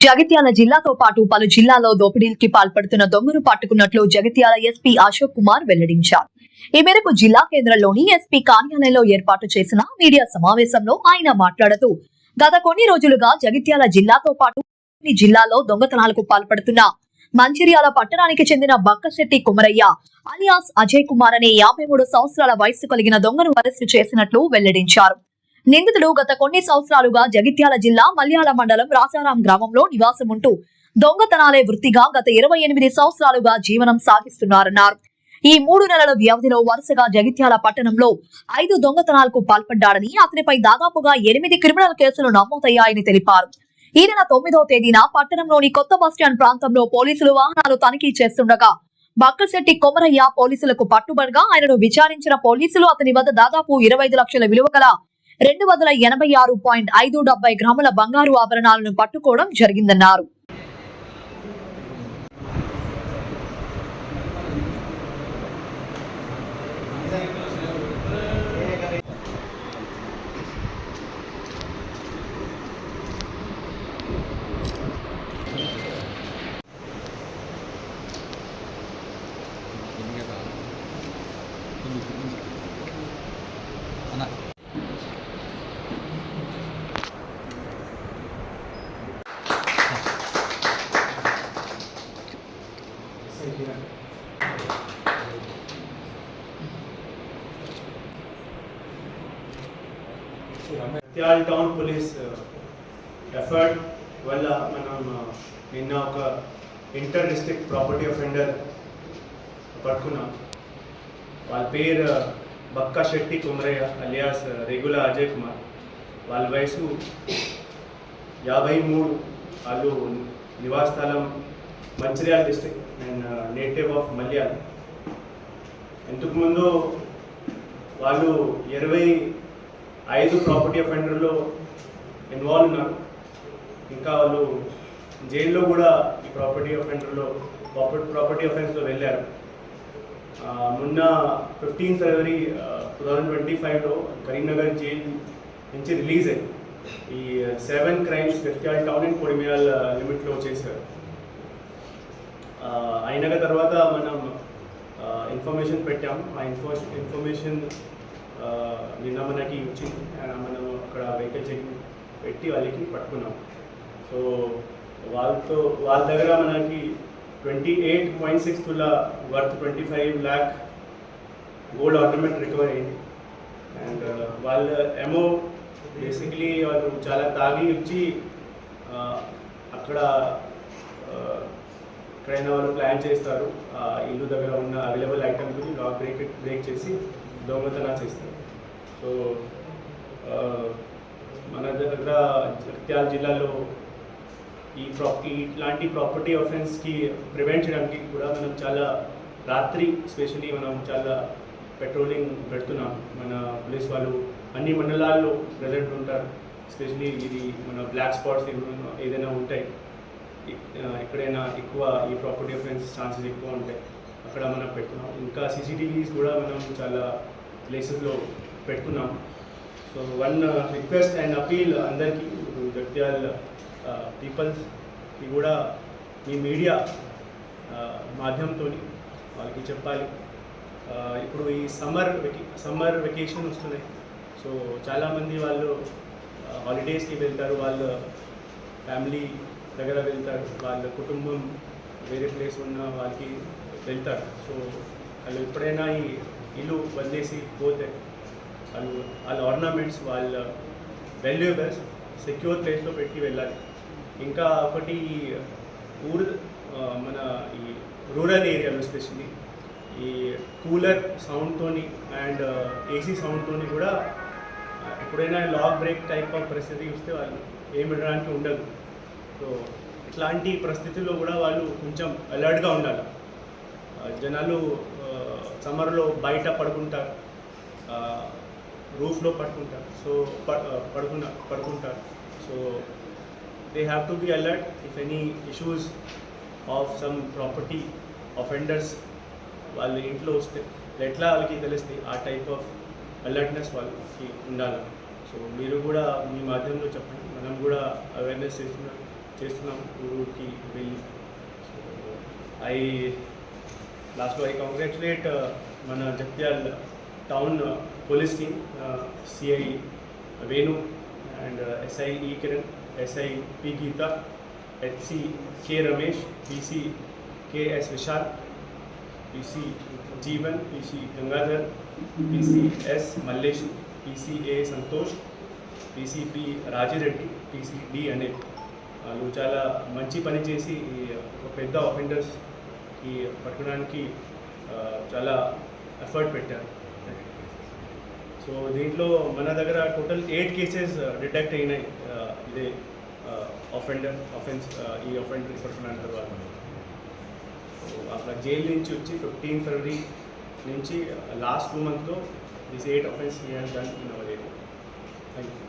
జగిత్యాల జిల్లాతో పాటు పలు జిల్లాల్లో దోపిడీలకి పాల్పడుతున్న దొంగను పట్టుకున్నట్లు జగిత్యాల ఎస్పీ అశోక్ కుమార్ వెల్లడించారు. ఈ మేరకు జిల్లా కేంద్రంలోని ఎస్పీ కార్యాలయంలో ఏర్పాటు చేసిన మీడియా సమావేశంలో ఆయన మాట్లాడుతూ గత కొన్ని రోజులుగా జగిత్యాల జిల్లాతో పాటు జిల్లాలో దొంగతనాలకు పాల్పడుతున్న మంచిర్యాల పట్టణానికి చెందిన బక్కశెట్టి కుమరయ్య అలియాస్ అజయ్ కుమార్ అనే యాభై మూడు సంవత్సరాల వయస్సు కలిగిన దొంగను అరెస్టు చేసినట్లు వెల్లడించారు. నిందితుడు గత కొన్ని సంవత్సరాలుగా జగిత్యాల జిల్లా మల్యాల మండలం రాసారాం గ్రామంలో నివాసం ఉంటూ దొంగతనాలే వృత్తిగా గత ఇరవై ఎనిమిది సంవత్సరాలుగా జీవనం సాగిస్తున్నారన్నారు. ఈ మూడు నెలల వ్యవధిలో వరుసగా జగిత్యాల పట్టణంలో ఐదు దొంగతనాలకు పాల్పడ్డాడని అతనిపై దాదాపుగా ఎనిమిది క్రిమినల్ కేసులు నమోదయ్యాయని తెలిపారు. ఈ నెల తొమ్మిదవ తేదీన పట్టణంలోని కొత్త బస్టాండ్ ప్రాంతంలో పోలీసులు వాహనాలు తనిఖీ చేస్తుండగా బక్కశెట్టి కొమరయ్య పోలీసులకు పట్టుబడగా ఆయనను విచారించిన పోలీసులు అతని వద్ద దాదాపు ఇరవై ఐదు లక్షల విలువ గల రెండు వందల ఎనభై ఆరు పాయింట్ ఐదు డెబ్బై గ్రాముల బంగారు ఆభరణాలను పట్టుకోవడం జరిగిందన్నారు అన్న Jagtial town police uh, effort వల్ల మనం uh, నిన్న ఒక ఇంటర్ డిస్ట్రిక్ట్ ప్రాపర్టీ అఫెండర్ పట్టుకున్నాం. వాళ్ళ పేరు uh, Bakka Shetty Kumaraiah alias regular Ajay Kumar. వాళ్ళ వయసు యాభై మూడు. వాళ్ళు నివాస స్థలం Mancherial district and native of Malyal ఇంతకుముందు వాళ్ళు ఇరవై ఐదు ప్రాపర్టీ అఫెండర్లో ఇన్వాల్వ్ ఉన్నారు. ఇంకా వాళ్ళు జైల్లో కూడా ఈ ప్రాపర్టీ అఫెండర్లో ప్రాపర్టీ ప్రాపర్టీ అఫెన్స్లో వెళ్ళారు. మొన్న fifteen February two thousand twenty ఫైవ్లో కరీంనగర్ జైల్ నుంచి రిలీజ్ అయ్యి ఈ సెవెన్ క్రైమ్స్ వ్యక్తియాల టౌన్ అండ్ కొడిమియాల్ లిమిట్లో చేశారు. అయిన అయినాక తర్వాత మనం ఇన్ఫర్మేషన్ పెట్టాము ఆ ఇన్ఫర్ ఇన్ఫర్మేషన్ నిన్న మనకి వచ్చింది మనం అక్కడ వెహికల్ చెక్ పెట్టి వాళ్ళకి పట్టుకున్నాం. సో వాళ్ళతో వాళ్ళ దగ్గర మనకి ట్వంటీ ఎయిట్ పాయింట్ సిక్స్ తులా worth twenty five lakh gold ornament recover అయింది అండ్ uh, వాళ్ళ ఎమో బేసిక్లీ వాళ్ళు చాలా తాగి వచ్చి అక్కడ ఎక్కడైనా వాళ్ళు ప్లాన్ చేస్తారు ఇల్లు దగ్గర ఉన్న అవైలబుల్ ఐటమ్స్ని లాక్ బ్రేక్ బ్రేక్ చేసి దొంగతనం చేస్తారు. సో మన దగ్గర జగిత్యాల జిల్లాలో ఈ ప్రాపర్టీ ఇట్లాంటి ప్రాపర్టీ ఆఫెన్స్కి ప్రివెంట్ చేయడానికి కూడా మనం చాలా రాత్రి స్పెషలీ మనం చాలా పెట్రోలింగ్ పెడుతున్నాం. మన పోలీస్ వాళ్ళు అన్ని మండలాల్లో ప్రజెంట్ ఉంటారు. స్పెషలీ ఇది మన బ్లాక్ స్పాట్స్ ఏదైనా ఉంటాయి. ఎక్కడైనా ఎక్కువ ఈ ప్రాపర్టీ ఆఫెన్స్ ఛాన్సెస్ ఎక్కువ ఉంటాయి. అక్కడ మనం పెట్టుకున్నాం ఇంకా సీసీటీవీస్ కూడా మనం చాలా ప్లేసెస్లో పెట్టుకున్నాం so one request and appeal అందరికీ జగిత్యాల పీపుల్స్కి uh, కూడా మీ మీడియా uh, మాధ్యమంతో వాళ్ళకి చెప్పాలి. Uh, ఇప్పుడు ఈ సమ్మర్ వెకే సమ్మర్ వెకేషన్ వస్తున్నాయి. సో చాలామంది వాళ్ళు హాలిడేస్కి వెళ్తారు. వాళ్ళ ఫ్యామిలీ దగ్గర వెళ్తారు. వాళ్ళ కుటుంబం వేరే ప్లేస్ ఉన్న వాళ్ళకి వెళ్తారు సో వాళ్ళు ఎప్పుడైనా ఈ ఇల్లు వదిలేసి పోతే వాళ్ళు వాళ్ళ ఆర్నమెంట్స్ వాళ్ళ వాల్యుబుల్స్ సెక్యూర్ ప్లేస్లో పెట్టి వెళ్ళాలి. ఇంకా ఒకటి ఊరు మన ఈ రూరల్ ఏరియాలో ఎస్పెషల్లీ ఈ కూలర్ సౌండ్తోని అండ్ ఏసీ సౌండ్తోని కూడా ఎప్పుడైనా లాక్ బ్రేక్ టైప్ ఆఫ్ పరిస్థితి వస్తే వాళ్ళు ఏమి వినడానికి ఉండదు. సో ఇట్లాంటి పరిస్థితుల్లో కూడా వాళ్ళు కొంచెం అలర్ట్గా ఉండాలి. జనాలు సమ్మర్లో బయట పడుకుంటారు రూఫ్లో పడుకుంటారు సో పడుకున్న పడుకుంటారు so they have to be alert if any issues of some property offenders వాళ్ళ ఇంట్లో వస్తే ఎట్లా వాళ్ళకి తెలిస్తే ఆ టైప్ ఆఫ్ అలర్ట్నెస్ వాళ్ళకి ఉండాలి. సో మీరు కూడా మీ మాధ్యమంలో చెప్పండి. మనం కూడా అవేర్నెస్ చేస్తున్నాం చేస్తున్నాం ఊరికి వెళ్ళి. ఐ లాస్ట్ ఐ కంగ్రాచులేట్ మన Jagtial town police team CI Venu and SI E Kiran SI P Geetha HC K Ramesh PC KS Vishal PC Jeevan PC Gangadhar PCS Mallesh PCA Santosh PCP Rajireddy PCD అనే వాళ్ళు చాలా మంచి పని చేసి ఈ ఒక పెద్ద ఆఫెండర్స్ ఈ పట్టడానికి చాలా ఎఫర్ట్ పెట్టారు. సో దీంట్లో మన దగ్గర టోటల్ ఎయిట్ కేసెస్ డిటెక్ట్ అయినాయి. ఇదే ఆఫెండర్ ఆఫెన్స్ ఈ ఆఫెండర్ పట్టుకున్న తర్వాత. సో జైలు నుంచి వచ్చి ఫిఫ్టీన్ ఫిబ్రవరి నుంచి లాస్ట్ టూ మంత్లో this eight offence done in our area thank you